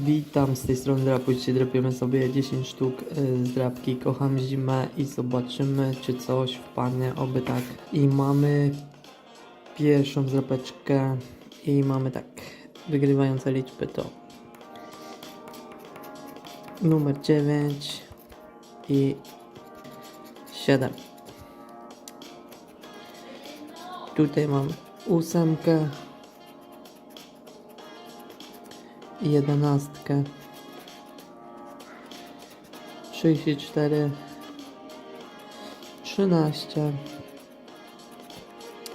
Witam, z tej strony dzisiaj drapiemy sobie 10 sztuk y, z drapki Kocham zimę i zobaczymy czy coś wpadnie, oby tak. I mamy pierwszą zdrapeczkę i mamy tak, wygrywające liczby to numer 9 i 7. Tutaj mam ósemkę jedenastkę, 34, 13,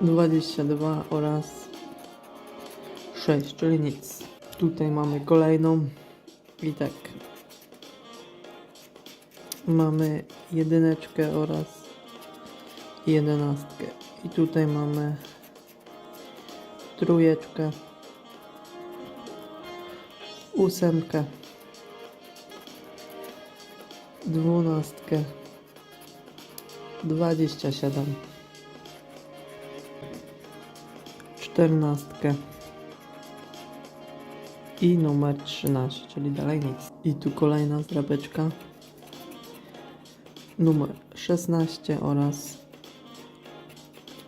22 oraz 6, czyli nic. Tutaj mamy kolejną i tak. Mamy jedyneczkę oraz jedenastkę. I tutaj mamy trójeczkę ósemkę, dwunastkę, dwadzieścia siedem, czternastkę. I numer 13, czyli dalej nic. I tu kolejna zdrabeczka, numer 16 oraz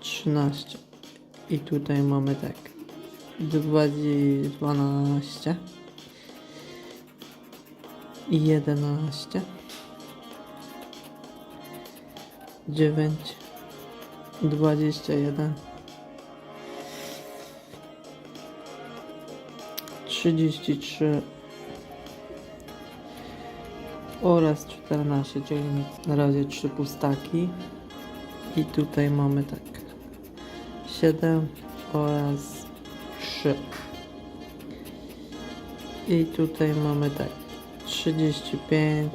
13. I tutaj mamy tak, 12 i 11 9 21 33 oraz 14, czyli nic. na razie 3 pustaki. I tutaj mamy tak. 7 oraz 3 i tutaj mamy tak 35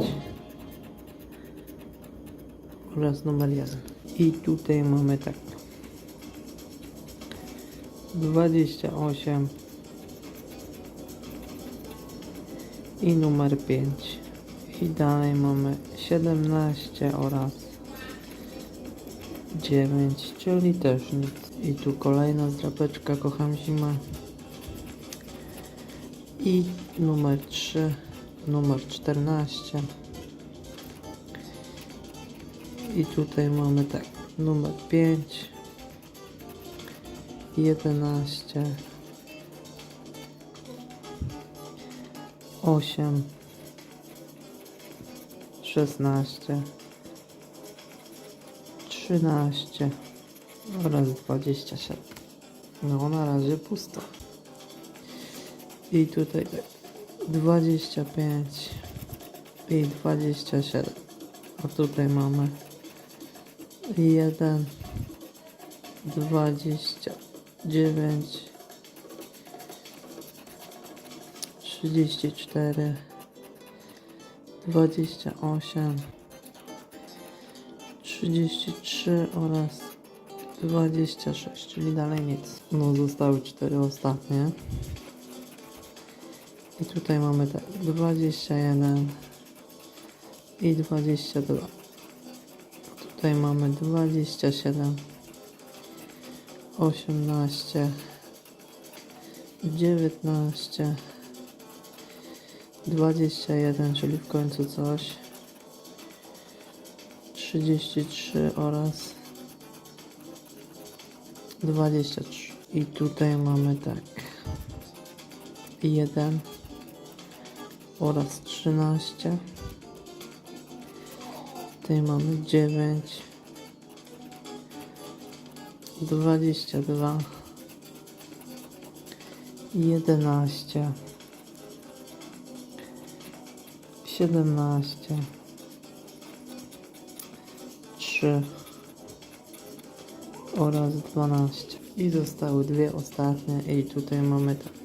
oraz numer 1. I tutaj mamy tak 28 i numer 5. I dalej mamy 17 oraz 9, czyli też nic. I tu kolejna zdrapeczka, kocham zimę. I numer 3 numer 14 i tutaj mamy tak numer 5 11 8 16 13 oraz 27 no na razie pusto. I tutaj tak 25 i 27 a tutaj mamy 1 29 34 28 33 oraz 26, czyli dalej nic. No zostały cztery ostatnie. I tutaj mamy tak 21 i 22. Tutaj mamy 27, 18, 19, 21, czyli w końcu coś. 33 oraz 23. I tutaj mamy tak 1 oraz 13. Tutaj mamy 9, 22, 11, 17, 3 oraz 12. I zostały dwie ostatnie i tutaj mamy tak.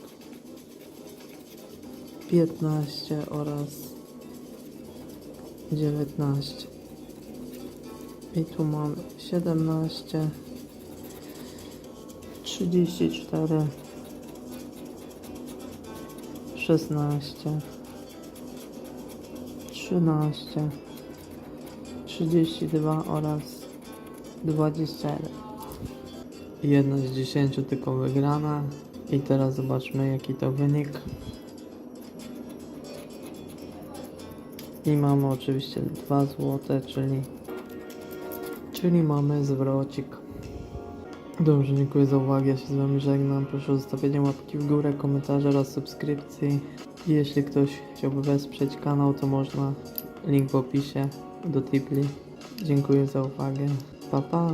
15 oraz 19 i tu mamy 17 34 16 13 32 oraz 21 Jedna z 10 tylko wygrana i teraz zobaczmy jaki to wynik i mamy oczywiście 2 złote, czyli czyli mamy zwrocik. Dobrze, dziękuję za uwagę, ja się z wami żegnam, proszę o zostawienie łapki w górę, komentarza oraz subskrypcji. I jeśli ktoś chciałby wesprzeć kanał, to można, link w opisie do Tipli. Dziękuję za uwagę, pa pa!